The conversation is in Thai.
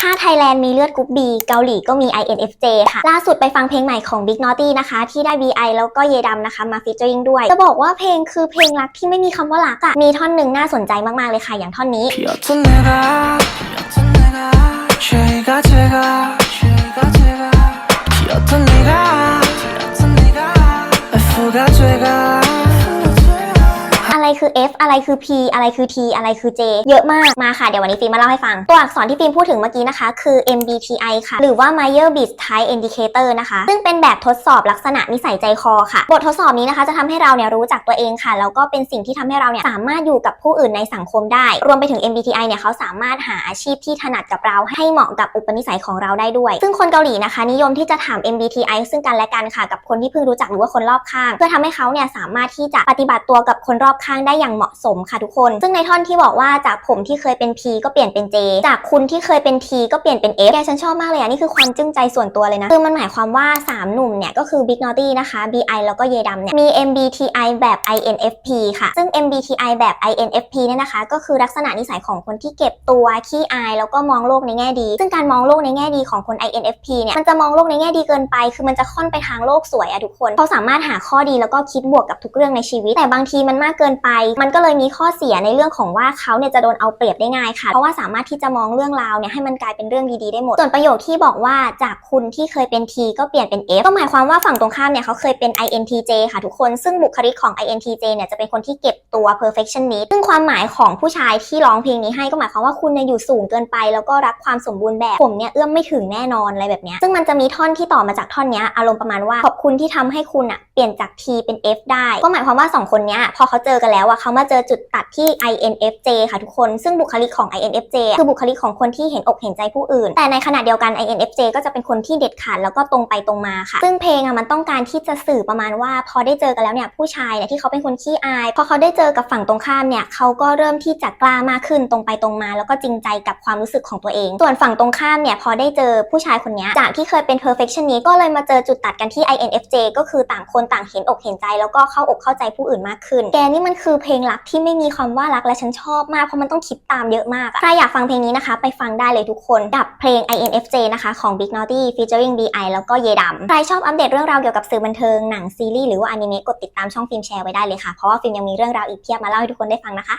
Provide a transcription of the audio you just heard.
ถ้าไทยแลนด์มีเลือดกรุ๊ป B เกาหลีก็มี INFJ ค่ะ ล่าสุดไปฟังเพลงใหม่ของ Big Naughty นะคะ ที่ได้ BI แล้วก็เยดำนะคะ มาฟีเจอริงด้วย จะบอกว่าเพลงคือเพลงรักที่ไม่มีคำว่ารักอะมีท่อนหนึ่งน่าสนใจมาก ๆ เลยค่ะ อย่างท่อนนี้비 อะไรคือ F อะไรคือ P อะไรคือ T อะไรคือ J เยอะมากมาค่ะเดี๋ยววันนี้ฟิล์มมาเล่าให้ฟัง ตัวอักษรที่ฟิล์มพูดถึงเมื่อกี้นะคะ คือ MBTI ค่ะ หรือว่า Meyer Bit Type Indicator นะคะ ซึ่งเป็นแบบทดสอบลักษณะนิสัยใจคอค่ะ บททดสอบนี้นะคะ จะทำให้เราเนี่ยรู้จักตัวเองค่ะแล้วก็เป็นสิ่งที่ทำให้เราเนี่ยสามารถอยู่กับผู้อื่นในสังคมได้ รวมไปถึง MBTI เนี่ยเขาสามารถหาอาชีพที่ถนัดกับเราให้เหมาะกับอุปนิสัยของเราได้ด้วย ซึ่งคนเกาหลีนะคะ นิยมที่จะถาม MBTI ซึ่งกันและกันค่ะกับคนที่เพิ่งรู้จักหรือว่าคนรอบข้าง เพื่อทำให้เขาเนี่ยสามารถที่จะปฏิบัติตัวกับคนรอบข้างได้อย่างเหมาะสมค่ะทุกคน ซึ่งในท่อนที่บอกว่าจากผมที่เคยเป็น P ก็เปลี่ยนเป็น J จากคุณที่เคยเป็น T ก็เปลี่ยนเป็น F แกฉันชอบมากเลยอะนี่คือความจึ้งใจส่วนตัวเลยนะคือมันหมายความว่า 3 หนุ่มเนี่ยก็คือ Big Naughty นะคะ BI แล้วก็เยดำเนี่ยมี MBTI แบบ INFP ค่ะ ซึ่ง MBTI แบบ INFP เนี่ยนะคะ ก็คือลักษณะนิสัยของคนที่เก็บตัวขี้อายแล้วก็มองโลกในแง่ดี ซึ่งการมองโลกในแง่ดีของคน INFP เนี่ยมันจะมองโลกในแง่ดีเกินไป คือมันจะค่อนไปทางโลกสวยอะทุกคนเขาสามารถหาข้อดีแล้วก็คิดบวกกับทุกเรื่องในชีวิตแต่บางทีมันมากเกินไปมันก็เลยมีข้อเสียในเรื่องของว่าเขาเนี่ยจะโดนเอาเปรียบได้ง่ายค่ะ เพราะว่าสามารถที่จะมองเรื่องราวเนี่ยให้มันกลายเป็นเรื่องดีๆได้หมด ส่วนประโยคที่บอกว่าจากคุณที่เคยเป็น T ก็เปลี่ยนเป็น F ก็หมายความว่าฝั่งตรงข้ามเนี่ยเขาเคยเป็น INTJ ค่ะทุกคน ซึ่งบุคลิกของ INTJ เนี่ยจะเป็นคนที่เก็บตัว perfectionist ซึ่งความหมายของผู้ชายที่ร้องเพลงนี้ให้ก็หมายความว่าคุณเนี่ยอยู่สูงเกินไป แล้วก็รักความสมบูรณ์แบบผมเนี่ยเอื้อมไม่ถึงแน่นอนอะไรแบบเนี้ยซึ่งมันจะมีท่อนที่ต่อมาจากท่อนนี้อารมณ์ประมาณว่าขอบคุณที่ทำให้คุณอะเปลี่ยนจาก T เป็น F ได้ ก็หมายความว่าสองคนเนี้ยพอเขาเจอกันแล้วแล้วอะเขามาเจอจุดตัดที่ INFJ ค่ะทุกคน ซึ่งบุคลิกของ INFJ คือบุคลิกของคนที่เห็นอกเห็นใจผู้อื่น แต่ในขณะเดียวกัน INFJ ก็จะเป็นคนที่เด็ดขาดแล้วก็ตรงไปตรงมาค่ะ ซึ่งเพลงอะมันต้องการที่จะสื่อประมาณว่า พอได้เจอกันแล้วเนี่ยผู้ชายเนี่ยที่เขาเป็นคนขี้อาย พอเขาได้เจอกับฝั่งตรงข้ามเนี่ยเขาก็เริ่มที่จะกล้ามากขึ้นตรงไปตรงมา แล้วก็จริงใจกับความรู้สึกของตัวเอง ส่วนฝั่งตรงข้ามเนี่ยพอได้เจอผู้ชายคนนี้จากที่เคยเป็น perfectionist ก็เลยมาเจอจุดตัดกันที่ INFJ ก็คือต่างคนต่างเห็นอกเห็นใจ แล้วก็เข้าอกเข้าใจผู้อื่นมากขึ้น แกนี่มันคือเพลงรักที่ไม่มีคำว่ารักและฉันชอบมากเพราะมันต้องคิดตามเยอะมากอะใครอยากฟังเพลงนี้นะคะ ไปฟังได้เลยทุกคนกับเพลง INFJ นะคะของ Big Naughty featuring BI แล้วก็เยดำใครชอบอัปเดตเรื่องราวเกี่ยวกับสื่อบันเทิงหนังซีรีส์หรือว่าอนิเมะกดติดตามช่องฟิล์มแชร์ไว้ได้เลยค่ะเพราะว่าฟิล์มยังมีเรื่องราวอีกเพียบมาเล่าให้ทุกคนได้ฟังนะคะ